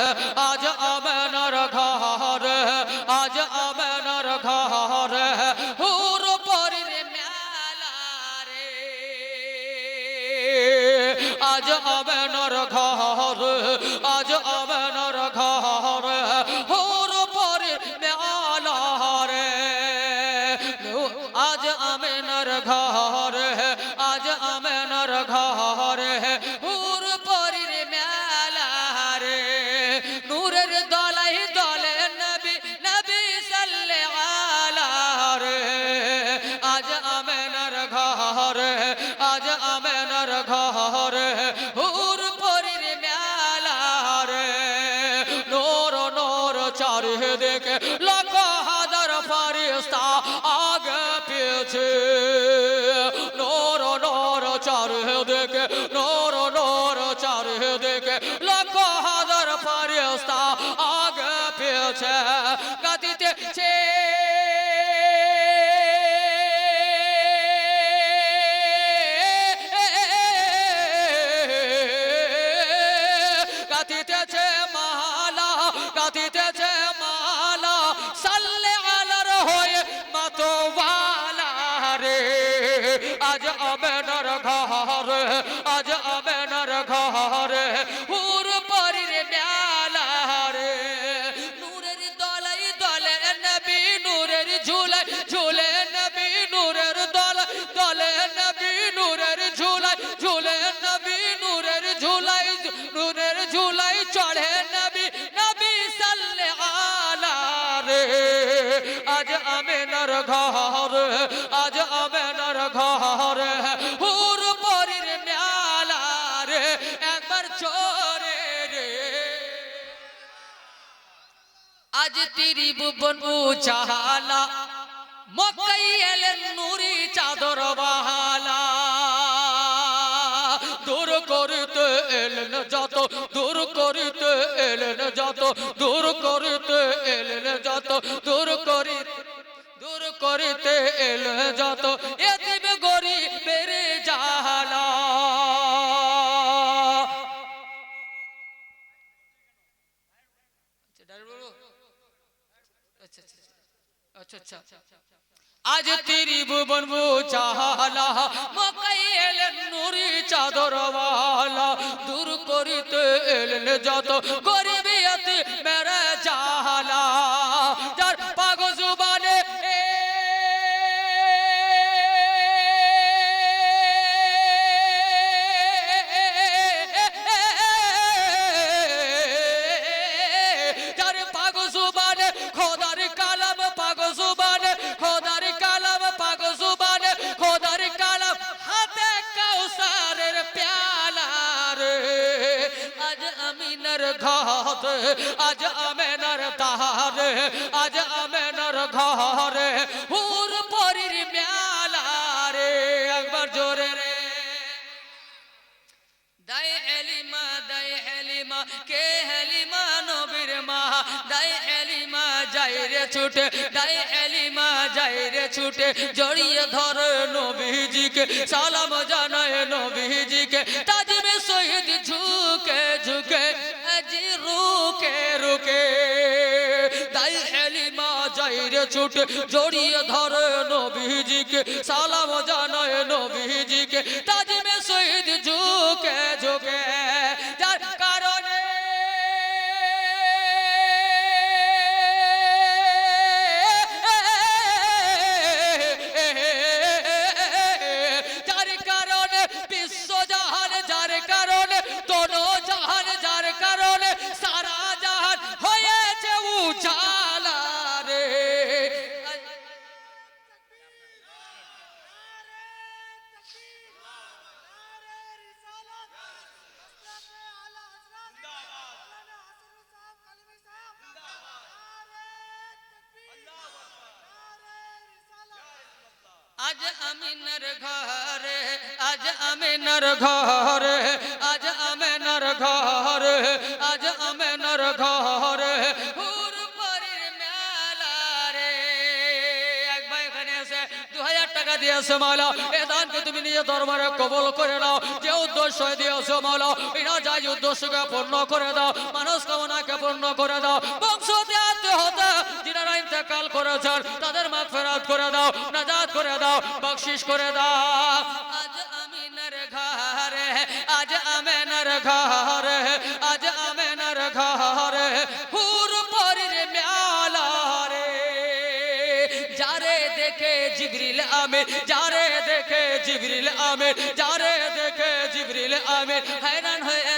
আজ আমেনার ঘর, আজ আমেনার ঘর, হুর পরির মেলা রে। আজ আমেনার ঘর, আজ আমেনার ঘর আজ আমেনার ঘর, আজ আমেনার ঘর। হুর পরির মেলা রে একবার চোরে রে। আজ তিরি ভুবন উচালা মক্কাই এলেন নুরি চাদর বাহালা। দূর করিতে এলেন যত, দূর করিতে এলেন যত, দূর করিতে এলেন যত, দূর এলেন যত এতিম গরিবের জাহালা আচ্ছা আচ্ছা আজ তেরি ভুবন চাহালা, মকাই এলেন নুরি চাদরওয়ালা। দূর করিতে এলেন যত ছুটে জড়িয়ে ধরে নবীজিকে, সালাম জানায় নবীজিকে, তাজিমে শহীদ ঝুকে ঝুকে, আজি রুকে রুকে তাই হেলিমা যাই রে ছুটে, জড়িয়ে ধরে নবীজিকে, সালাম জানায় নবীজিকে, তাজিমে শহীদ ঝুকে ঝুকে আজ আমিনার ঘরে, আজ আমিনার ঘরে, আজ আমিনার ঘরে, আজ আমিনার ঘরে। হুর পরির মেলা রে। একবার এখানে এসে দু হাজার টাকা দিয়েছে দানকে তুমি নিজে দরবারে কবল করে নাও। যে উদ্দেশ্য দিয়েছে মালা এরা উদ্দেশ্যকে পূর্ণ করে দাও। মানুষ কামনাকে পূর্ণ করে দাও। বংশ হতে হতে, যিনারা ইন্তেকাল করেছেন, তাদের মাগ ফেরাত করে দাও। নাজাত করে দাও বকশিস করে দাও। আজ আমিনের ঘরে, আজ আমেনার ঘরে, আজ আমেনার ঘরে, হুর পরির মেলা রে যারে দেখে জিবরিল আমির যারে দেখে জিবরিল আমির যারে দেখে জিবরিল আমির hayran হয়েছে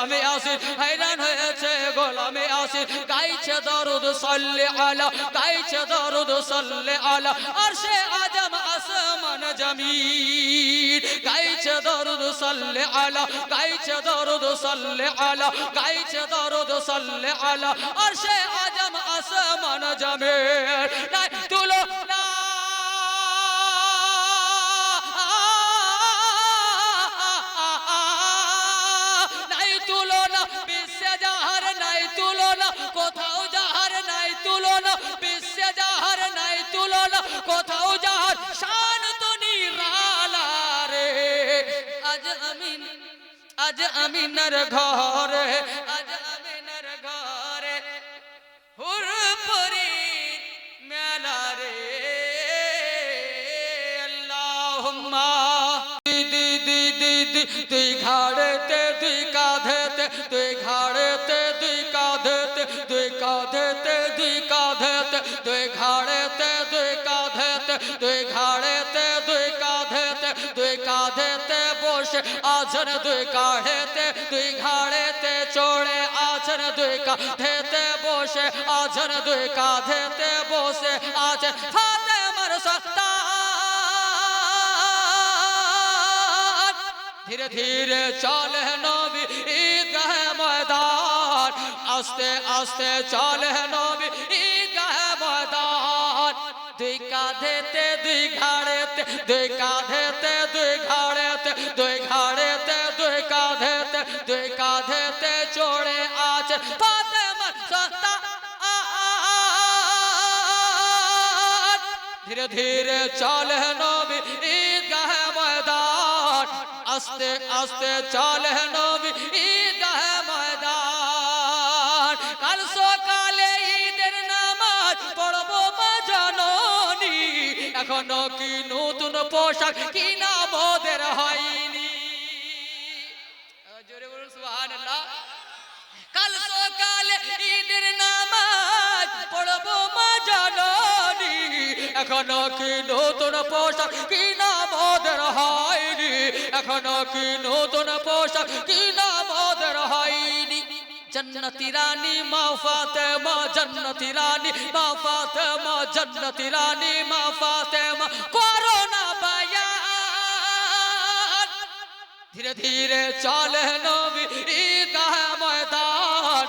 গোলামে আসির hayran হয়েছে, গোলামে আসির গাইছে দরুদ, সাল্লি আলা, গাইছে দরুদ, সাল্লি আলা। আরশে আজম আসমান জমিন। গাইছে দরুদ, সাল্লি আলা, গাইছে দরুদ, সাল্লি আলা, গাইছে দরুদ, সাল্লি আলা। আরশে আজম আসমান জমিন। আজ আমিনার ঘরে, আজ আমিনার ঘরে। হুর পরি মেলা রে। আল্লাহুম্মা। দি দি দি দি দি, তুই ঘাড়েতে, তুই কাঁধেতে, তুই ঘাড়েতে, তুই কাঁধেতে তুই কাঁধেতে তুই কাঁধেতে, তুই ঘাড়েতে, তুই কাঁধেতে, তুই ঘাড়েতে, তুই কাঁধেতে কাঁধেতে বসে আছন তুই কাঢ়েতে তুই ঘাড়েতে চড়ে আছন তুই কাঁধেতে বসে, আছন তুই কাঁধেতে বসে আছেন ফাতে মর সত্তা ধীরে ধীরে চলে নবী ঈদগাহ ময়দান, আস্তে আস্তে চলে নবী ময়দান দুই কাঁধেতে দুই ঘাড়েতে দুই কাঁধেতে দুই ঘাড়েতে দুই ঘাড়েতে দুই কাঁধেতে দুই কাঁধেতে চড়ে আছে ফাতেমার সন্তান ধীরে ধীরে চলে নবী ঈদগাহ ময়দান আস্তে আস্তে চলে নবী ঈদগাহ ময়দান কাল সকালে এখনও কি নতুন পোশাক কি না মোদের হয়নি? কাল সকালে ঈদের নামাজ পড়ব মা জননী। এখনও কি নতুন পোশাক কি নাম ওদের হয়নি? এখনও কি নতুন পোশাক কি নাম ওদের হয়নি জন্নতি রানী, মা ফাতেমা, জন্নতি রানী, মা ফাতেমা, জন্নতি রানী, মা ফাতেমা, করোনা বায়ান ধীরে ধীরে চলে নবী ঈদগাহ ময়দান।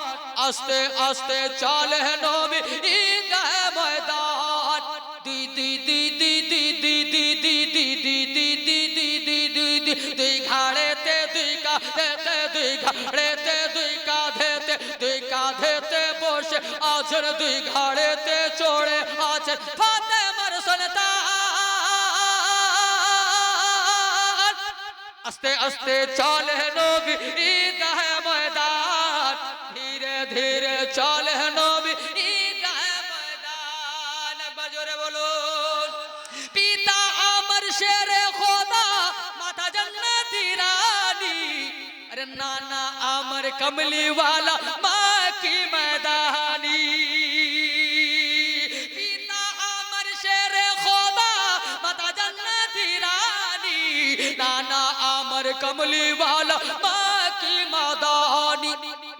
আস্তে আস্তে চলে নবী ঈদগাহ বছর দুই ঘাড়েতে চড়ে আছে ফাতেমার সুলতান আস্তে আস্তে চলে নবী ঈদ ময়দান। ধীরে ধীরে চলে নবী ঈদ ময়দান। একবার বলুন, পিতা আমার শেরে খোদা মাথা জন্নতি রানী। আরে নানা আমার কমলিওয়ালা মা কি মদানি বিনা আমার শেরে খোদা, মাতা জান্নাতি রানী। নানা আমার কমলিওয়ালা, মা কি মদানি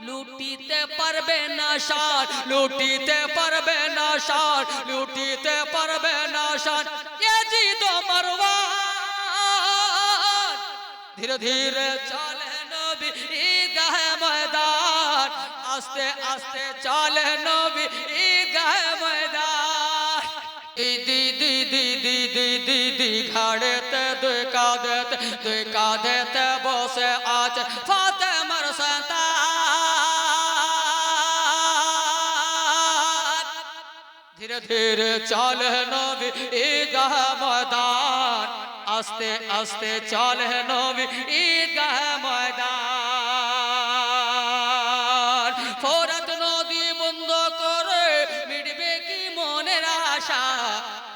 লুটিতে পারবে না সার, লুটিতে পারবে না সার, লুটিতে পারবে না সার। এ জি তোমার ধীরে ধীরে চা আস্তে আস্তে চলে নবী ঈদগাহ ময়দান ই দি দি দি দি দি দি দি ঘাড়েতে দুই কাঁধেতে দুই কাঁধেতে বসে আছে ফাতেমার সন্তান ধীরে ধীরে ধীরে চলে নবী ঈদগাহ ময়দান আস্তে আস্তে চলে নবী ঈদগাহ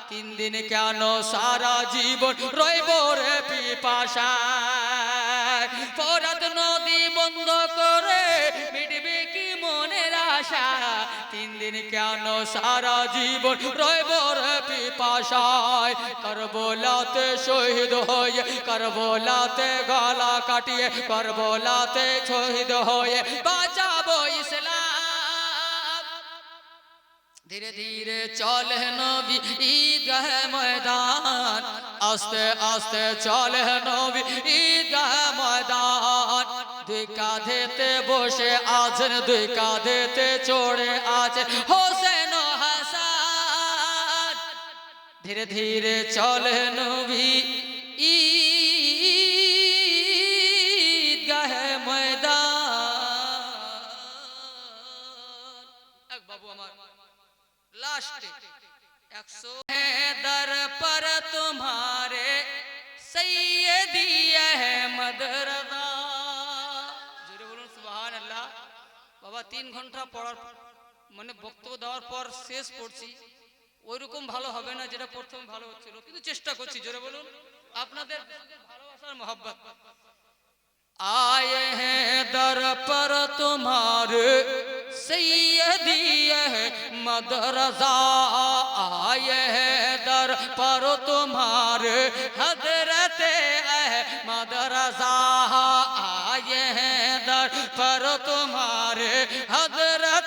তিন দিন কেন সারা জীবন রইব রে পিপাসা ফোরাত নদী বন্ধ করে মিটবে কি মনের আশা? তিন দিন কেন সারা জীবন রইব রে পিপাসায়? করবলাতে শহীদ হয়ে, করবলাতে গলা কাটিয়ে, করবলাতে শহীদ হয়ে ধীরে ধীরে চলে নবী, ঈদগাহ ময়দান। আস্তে আস্তে চলে নবী, ঈদগাহ ময়দান। দুই কাঁধেতে বসে আছেন, দুই কাঁধেতে চড়ে আছে হোসেন হাসান। ধীরে ধীরে চলে নবী ঈদগাহ दर पर तुम्हारे सैयदी अहमद रजा জোরে বলুন সুবহান আল্লাহ বাবা তিন ঘন্টা পড়ার মানে বক্তব্য দেওয়ার পর শেষ পড়ছি ওইরকম ভালো হবে না যেটা প্রথম ভালো হচ্ছিল কিন্তু চেষ্টা করছি জোরে বলুন আপনাদের ভালোবাসার মহব্বত आए हैं दर पर तुम्हारे سیدی احمد رضا آئے در پر تمہار حضرت احمد رضا آئے در پر تمہارے حضرت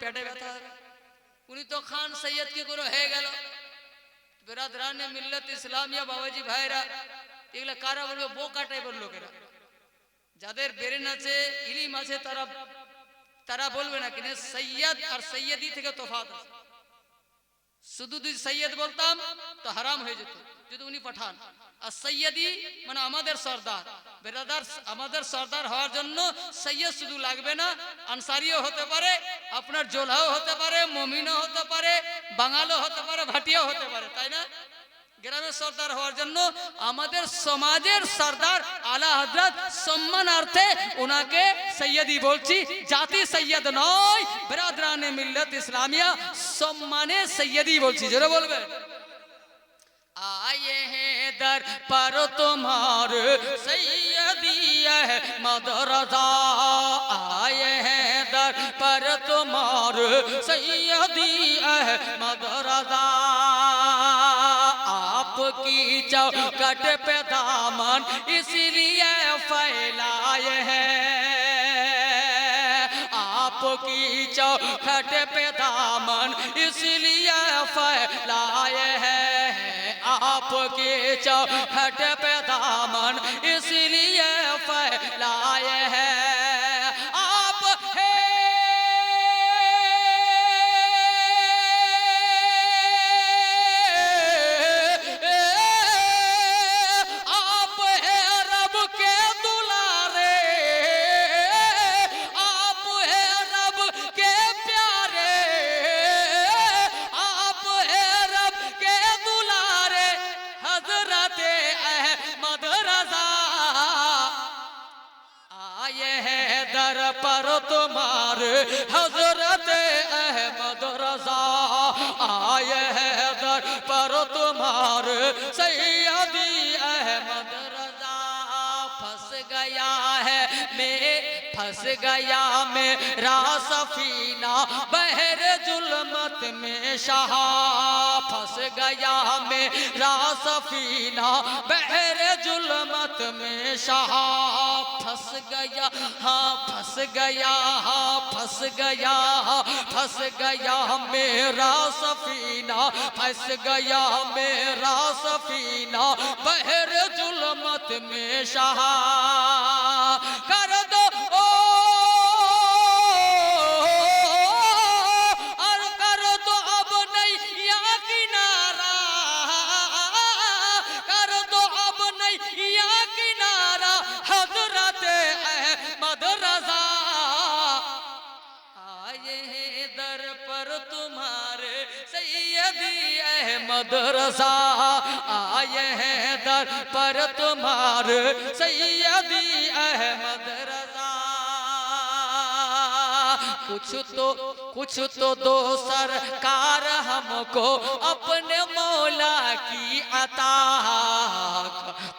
পেটে ব্যথা উনি তো খান, সৈয়দ কি করে হয়ে গেল? বেরাদরানে মিল্লত ইসলামিয়া বাবাজি ভাইরা, এগুলা কারা বলবে? বোকা টাইপের লোকেরা। যাদের বেরেন আছে, ইলিম আছে, তারা তারা বলবে না কিনে, সৈয়দ আর সৈয়দি থেকে তফাৎ আছে। শুধু যদি সৈয়দ বলতাম, তো হারাম হয়ে যেত, যদি উনি পাঠান। আর সৈয়দি মানে আমাদের সর্দার। বেরাদার আমাদের সর্দার হওয়ার জন্য সৈয়দ শুধু লাগবে না, আনসারিও হতে পারে, আপনার জোলাও হতে পারে, মমিনও হতে পারে, বাঙালও হতে পারে, ভাটিয়াও হতে পারে, তাই না? গ্রামের সর্দার হওয়ার জন্য আমাদের সমাজের সর্দার আলা হজরত সম্মানার্থে ওনাকে সৈয়দি বলছি, জাতি সৈয়দ নয়, বেরাদরানে মিল্লত ইসলামিয়া, সম্মানে সৈয়দি বলছি, জোরে لیے مدرسہ آئے ہیں در پر تمہار سیدی احمد رضا آپ کی چوکٹ پہ دامن اس لیے فیلائے ہیں۔ آپ کی چوکٹ پہ دامن اس لیے فیلائے ہیں۔ آپ کی چوکٹ پہ دامن اس la حضرت احمد رضا آئے ہے پر تمہار سیدی احمد رضا پھنس گیا ہے میں، پھنس گیا میرا سفینہ بہر ظلمت میں شاہ، پھنس گیا میرا سفینہ بحر ظلمت शहा फंस गया हाँ फंस गया हाँ फंस गया हाँ फंस गया मेरा सफीना फंस गया मेरा सफीना बहर जुल्मत में शहा कर مدرسہ آئے ہیں در پر تمہار سیدی احمد رضا۔ کچھ تو کچھ تو دو سرکار ہم کو اپنے मौला की अता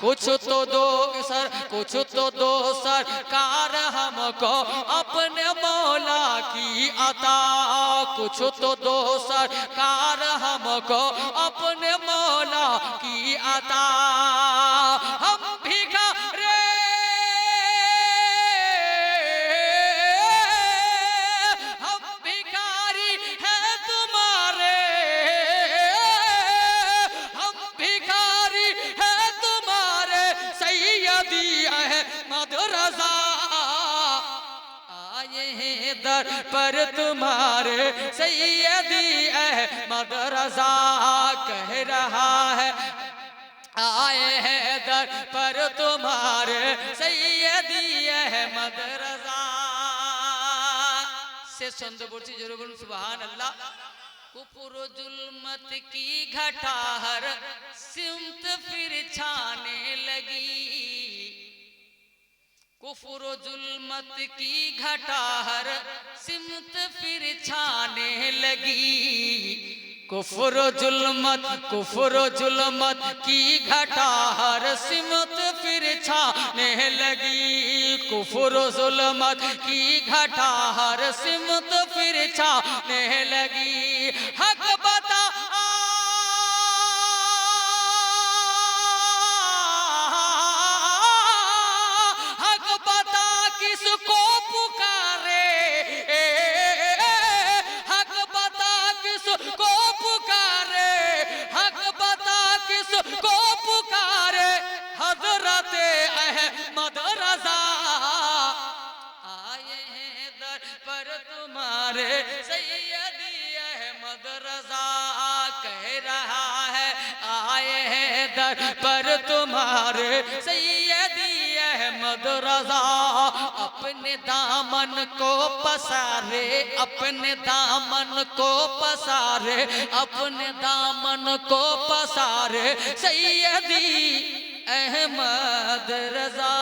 कुछ तो दो सर कुछ तो दो सरकार हमको अपने मौला की अता कुछ तो दो सरकार हमको अपने मौला की अता हम پر تمہارے سیدی احمد رضا کہہ رہا ہے۔ آئے ہیں در پر تمہارے سیدی احمد رضا سے سند برسی جرب سبحان اللہ۔ کپر جلمت کی گھٹا ہر سمت پھر چھانے لگی۔ کفر و ظلمت کی گھٹا ہر سمت پھر چھانے لگی۔ کفر و ظلمت، کفر و ظلمت کی گھٹا ہر سمت پھر چھانے لگی۔ کفر و ظلمت کی گھٹا ہر سمت پھر چھانے لگی۔ کو پکارے حضرت احمد رضا۔ آئے ہیں در پر تمہارے سیدی احمد رضا کہہ رہا ہے۔ آئے ہیں در پر تمہارے سیدی خود رضا، اپنے دامن کو پسارے، اپنے دامن کو پسارے، اپنے دامن کو پسارے، سیدی احمد رضا۔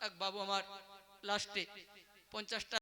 اک بابو ہمار لاسٹے پنچاس